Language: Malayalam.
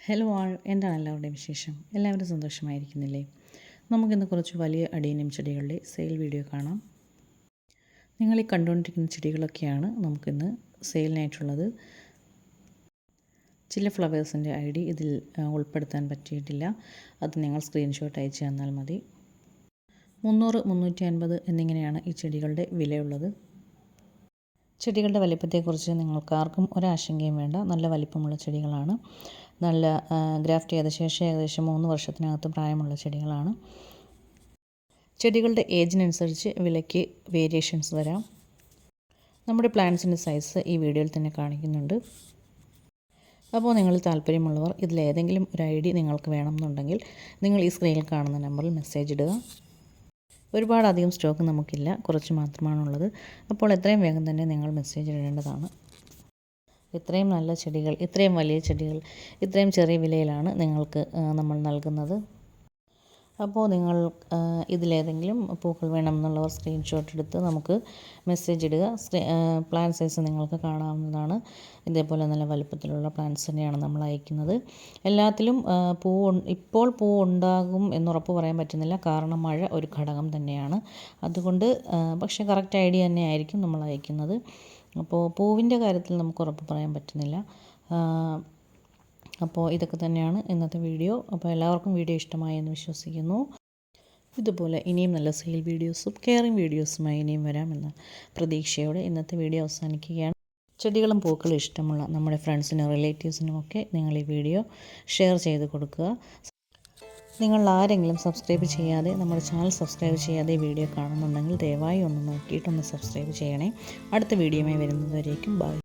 ഹലോ ആൾ എന്താണ് എല്ലാവരുടെയും വിശേഷം? എല്ലാവരും സന്തോഷമായിരിക്കുന്നില്ലേ? നമുക്കിന്ന് കുറച്ച് വലിയ അടീനിയം ചെടികളുടെ സെയിൽ വീഡിയോ കാണാം. നിങ്ങൾ ഈ കണ്ടുകൊണ്ടിരിക്കുന്ന ചെടികളൊക്കെയാണ് നമുക്കിന്ന് സെയിലിനായിട്ടുള്ളത്. ചില ഫ്ലവേഴ്സിന്റെ ഐ ഡി ഇതിൽ ഉൾപ്പെടുത്താൻ പറ്റിയിട്ടില്ല. അത് നിങ്ങൾ സ്ക്രീൻഷോട്ട് അയച്ചു തന്നാൽ മതി. മുന്നൂറ് മുന്നൂറ്റി അൻപത് എന്നിങ്ങനെയാണ് ഈ ചെടികളുടെ വിലയുള്ളത്. ചെടികളുടെ വലിപ്പത്തെക്കുറിച്ച് നിങ്ങൾക്കാർക്കും ഒരാശങ്കയും വേണ്ട. നല്ല വലിപ്പമുള്ള ചെടികളാണ്. നല്ല ഗ്രാഫ്റ്റ് ചെയ്ത ശേഷം ഏകദേശം മൂന്ന് വർഷത്തിനകത്ത് പ്രായമുള്ള ചെടികളാണ്. ചെടികളുടെ ഏജിനനുസരിച്ച് വിലയ്ക്ക് വേരിയേഷൻസ് വരാം. നമ്മുടെ പ്ലാന്റ്സിന്റെ സൈസ് ഈ വീഡിയോയിൽ തന്നെ കാണിക്കുന്നുണ്ട്. അപ്പോൾ നിങ്ങൾ താല്പര്യമുള്ളവർ ഇതിലേതെങ്കിലും ഒരു ഐ ഡി നിങ്ങൾക്ക് വേണമെന്നുണ്ടെങ്കിൽ നിങ്ങൾ ഈ സ്ക്രീനിൽ കാണുന്ന നമ്പറിൽ മെസ്സേജ് ഇടുക. ഒരുപാട് അധികം സ്റ്റോക്ക് നമുക്കില്ല. കുറച്ച് മാത്രമാണുള്ളത്. അപ്പോൾ എത്രയും വേഗം തന്നെ നിങ്ങൾ മെസ്സേജ് ഇടേണ്ടതാണ്. ഇത്രയും നല്ല ചെടികൾ ഇത്രയും വലിയ ചെടികൾ ഇത്രയും ചെറിയ വിലയിലാണ് നിങ്ങൾക്ക് നമ്മൾ നൽകുന്നത്. അപ്പോൾ നിങ്ങൾ ഇതിലേതെങ്കിലും പൂക്കൾ വേണമെന്നുള്ളവർ സ്ക്രീൻഷോട്ട് എടുത്ത് നമുക്ക് മെസ്സേജ് ഇടുക പ്ലാൻ സൈസ് നിങ്ങൾക്ക് കാണാവുന്നതാണ്. ഇതേപോലെ നല്ല വലുപ്പത്തിലുള്ള പ്ലാന്റ്സ് തന്നെയാണ് നമ്മൾ അയക്കുന്നത്. എല്ലാത്തിലും പൂ ഇപ്പോൾ പൂ ഉണ്ടാകും എന്നുറപ്പ് പറയാൻ പറ്റുന്നില്ല. കാരണം മഴ ഒരു ഘടകം തന്നെയാണ്. അതുകൊണ്ട് പക്ഷേ കറക്റ്റ് ഐഡിയ തന്നെ ആയിരിക്കും നമ്മൾ അയക്കുന്നത്. അപ്പോൾ പൂവിന്റെ കാര്യത്തിൽ നമുക്ക് ഉറപ്പ് പറയാൻ പറ്റുന്നില്ല. അപ്പോൾ ഇതൊക്കെ തന്നെയാണ് ഇന്നത്തെ വീഡിയോ. അപ്പോൾ എല്ലാവർക്കും വീഡിയോ ഇഷ്ടമായെന്ന് വിശ്വസിക്കുന്നു. ഇതുപോലെ ഇനിയും നല്ല സെയിൽ വീഡിയോസും കെയറിങ് വീഡിയോസുമായി ഇനിയും വരാമെന്ന പ്രതീക്ഷയോടെ ഇന്നത്തെ വീഡിയോ അവസാനിക്കുകയാണ്. ചെടികളും പൂക്കളും ഇഷ്ടമുള്ള നമ്മുടെ ഫ്രണ്ട്സിനും റിലേറ്റീവ്സിനും ഒക്കെ നിങ്ങൾ ഈ വീഡിയോ ഷെയർ ചെയ്ത് കൊടുക്കുക. നിങ്ങൾ ആരെങ്കിലും സബ്സ്ക്രൈബ് ചെയ്യാതെ നമ്മുടെ ചാനൽ സബ്സ്ക്രൈബ് ചെയ്യാതെ വീഡിയോ കാണുന്നുണ്ടെങ്കിൽ ദയവായി ഒന്ന് നോക്കിയിട്ടൊന്ന് സബ്സ്ക്രൈബ് ചെയ്യണേ. അടുത്ത വീഡിയോയുമായി വരുന്നതുവരേക്കും ബൈ.